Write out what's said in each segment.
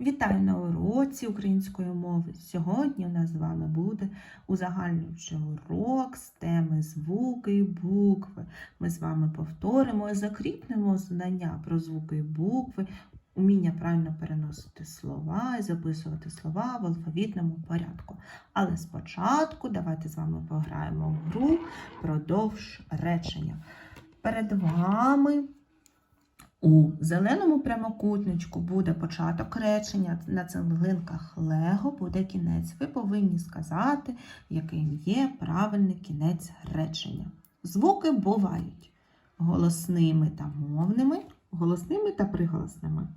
Вітаю на уроці української мови. Сьогодні у нас з вами буде узагальнюючий урок з теми звуки і букви. Ми з вами повторимо і закріпнемо знання про звуки і букви, уміння правильно переносити слова і записувати слова в алфавітному порядку. Але спочатку давайте з вами пограємо в гру продовж речення. Перед вами у зеленому прямокутничку буде початок речення, на цеглинках Лего буде кінець. Ви повинні сказати, яким є правильний кінець речення. Звуки бувають голосними та мовними, голосними та приголосними.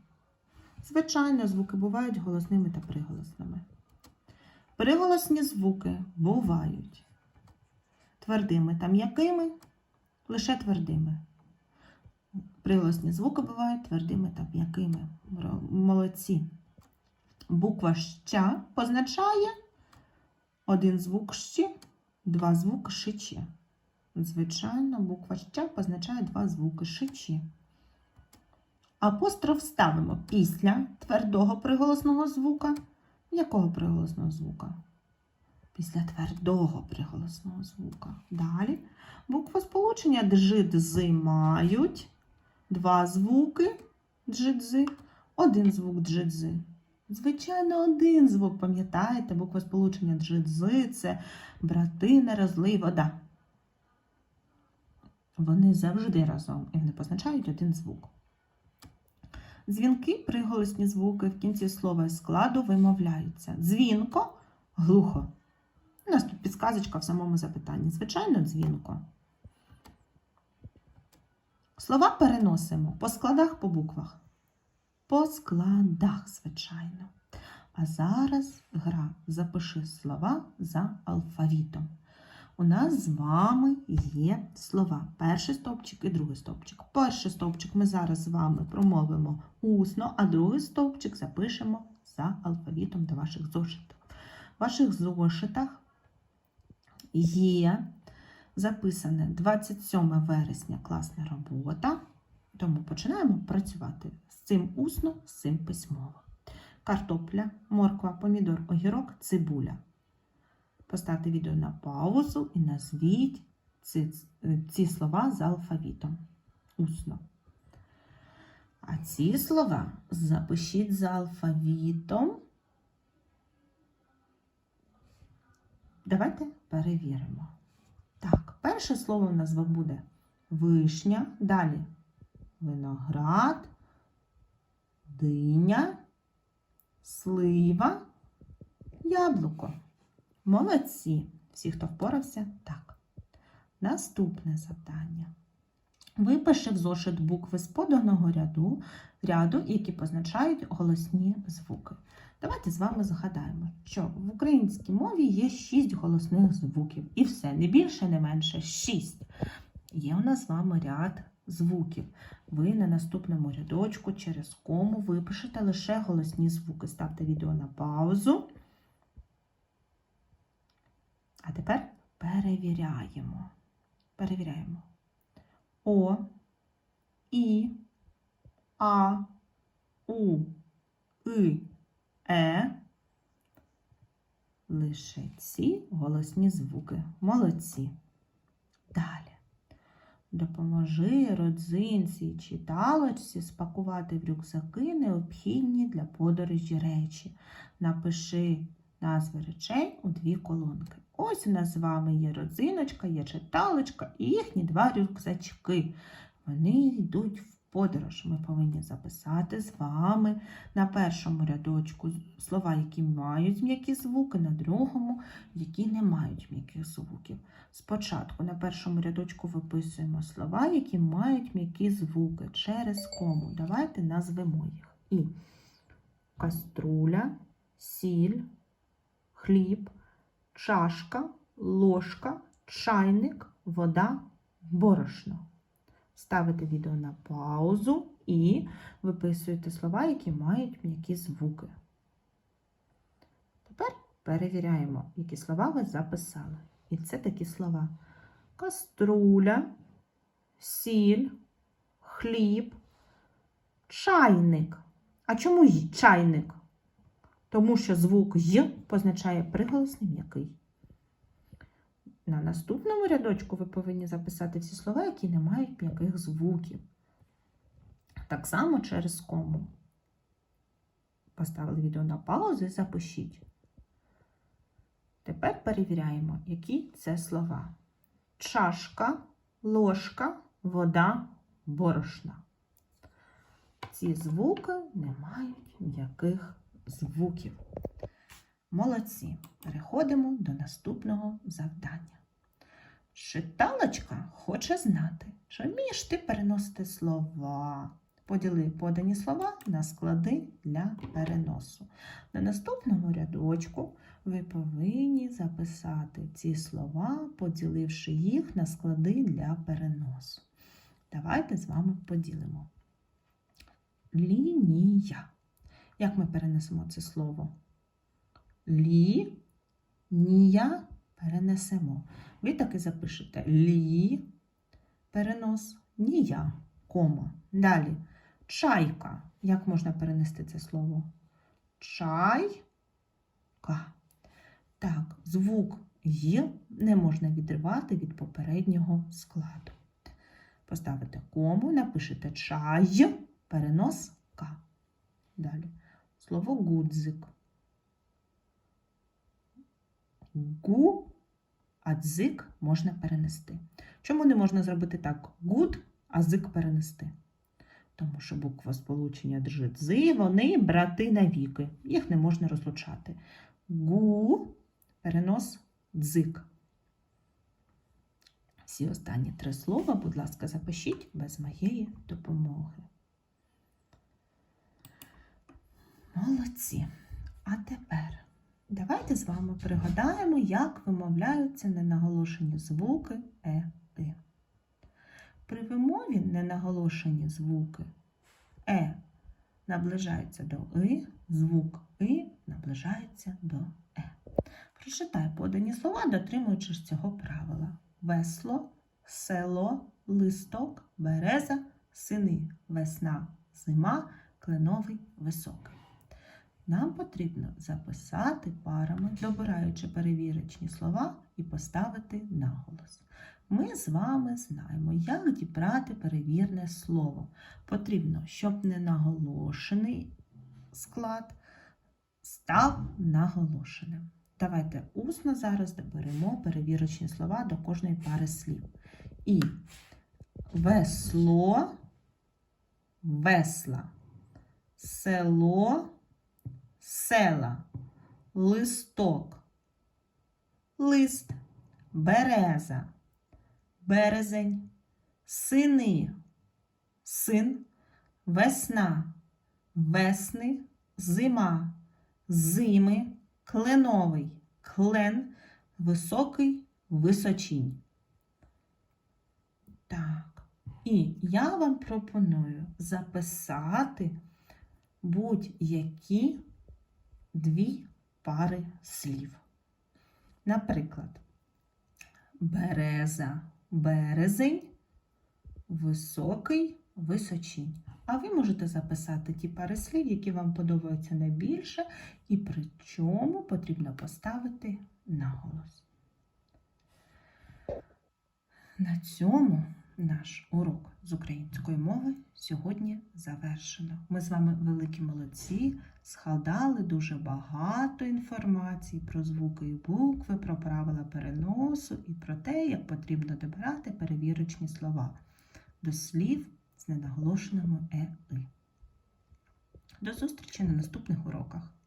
Звичайно, звуки бувають голосними та приголосними. Приголосні звуки бувають твердими та м'якими, лише твердими. Приголосні звуки бувають твердими та м'якими. Молодці. Буква ща позначає один звук щі, два звуки шичі. Звичайно, буква ща позначає два звуки шичі. Апостроф ставимо після твердого приголосного звука. Якого приголосного звука? Після твердого приголосного звука. Далі. Букви сполучення джи, дзи мають два звуки джидзи, один звук джидзи. Звичайно, один звук, пам'ятаєте, буква сполучення джидзи це брати не вода. Вони завжди разом і вони позначають один звук. Дзвінки, приголосні звуки в кінці слова і складу вимовляються. Дзвінко, глухо. У нас тут підсказочка в самому запитанні. Звичайно, дзвінко. Слова переносимо по складах, по буквах. По складах, звичайно. А зараз гра запиши слова за алфавітом. У нас з вами є слова. Перший стовпчик і другий стовпчик. Перший стовпчик ми зараз з вами промовимо усно, а другий стовпчик запишемо за алфавітом до ваших зошитів. В ваших зошитах є записане 27 вересня класна робота, тому починаємо працювати з цим усно, з цим письмово. Картопля, морква, помідор, огірок, цибуля. Поставте відео на паузу і назвіть ці, ці слова з алфавітом. Усно. А ці слова запишіть за алфавітом. Давайте перевіримо. Так, перше слово в нас буде вишня, далі виноград, диня, слива, яблуко. Молодці! Всі, хто впорався, так. Наступне завдання. Випиши в зошит букви з поданого ряду, ряду, які позначають голосні звуки. Давайте з вами згадаємо, що в українській мові є шість голосних звуків. І все, не більше, не менше, шість. Є у нас з вами ряд звуків. Ви на наступному рядочку через кому випишете лише голосні звуки. Ставте відео на паузу. А тепер перевіряємо. Перевіряємо. О, І, А, У, И, Е. Лише ці голосні звуки. Молодці. Далі. Допоможи родзинці і читалочці спакувати в рюкзаки необхідні для подорожі речі. Напиши назви речей у дві колонки. Ось у нас з вами є родзиночка, є читалочка і їхні два рюкзачки. Вони йдуть в подорож. Ми повинні записати з вами на першому рядочку слова, які мають м'які звуки, на другому, які не мають м'яких звуків. Спочатку на першому рядочку виписуємо слова, які мають м'які звуки через кому. Давайте назвемо їх. І каструля, сіль, хліб, чашка, ложка, чайник, вода, борошно. Ставите відео на паузу і виписуєте слова, які мають м'які звуки. Тепер перевіряємо, які слова ви записали. І це такі слова: каструля, сіль, хліб, чайник. А чому чайник? Тому що звук Й позначає приголосний м'який. На наступному рядочку ви повинні записати всі слова, які не мають м'яких звуків. Так само через кому. Поставили відео на паузу і запишіть. Тепер перевіряємо, які це слова. Чашка, ложка, вода, борошна. Ці звуки не мають м'яких звуків. Молодці. Переходимо до наступного завдання. Читалочка хоче знати, чи вмієш ти переносити слова. Поділи подані слова на склади для переносу. На наступному рядочку ви повинні записати ці слова, поділивши їх на склади для переносу. Давайте з вами поділимо. Лінія. Як ми перенесемо це слово? Лі, нія перенесемо. Ви таки запишете лі, перенос, нія, кома. Далі чайка. Як можна перенести це слово? Чайка. Так, звук Й не можна відривати від попереднього складу. Поставите кому, напишете чай, перенос К. Далі. Слово гудзик. Гу, а дзик можна перенести. Чому не можна зробити так? Гуд, а зик перенести? Тому що буква сполучення дж-дзи, вони брати навіки. Їх не можна розлучати. Гу, перенос дзик. Всі останні три слова, будь ласка, запишіть без моєї допомоги. Молодці. А тепер давайте з вами пригадаємо, як вимовляються ненаголошені звуки е, и. При вимові ненаголошені звуки е наближаються до и, звук и наближається до е. Прочитай подані слова, дотримуючись цього правила. Весло, село, листок, береза, сини, весна, зима, кленовий, високий. Нам потрібно записати парами, добираючи перевірочні слова і поставити наголос. Ми з вами знаємо, як дібрати перевірне слово. Потрібно, щоб не наголошений склад став наголошеним. Давайте усно зараз доберемо перевірочні слова до кожної пари слів. І весло, весла, село, села, листок, лист, береза, березень, сини, син, весна, весни, зима, зими, кленовий, клен, високий, височінь. Так, і я вам пропоную записати будь-які дві пари слів. Наприклад, береза, березень, високий, височінь. А ви можете записати ті пари слів, які вам подобаються найбільше, і при чому потрібно поставити наголос. На цьому наш урок з української мови сьогодні завершено. Ми з вами великі молодці, згадали дуже багато інформації про звуки і букви, про правила переносу і про те, як потрібно добирати перевірочні слова до слів з ненаголошеними е «и». До зустрічі на наступних уроках.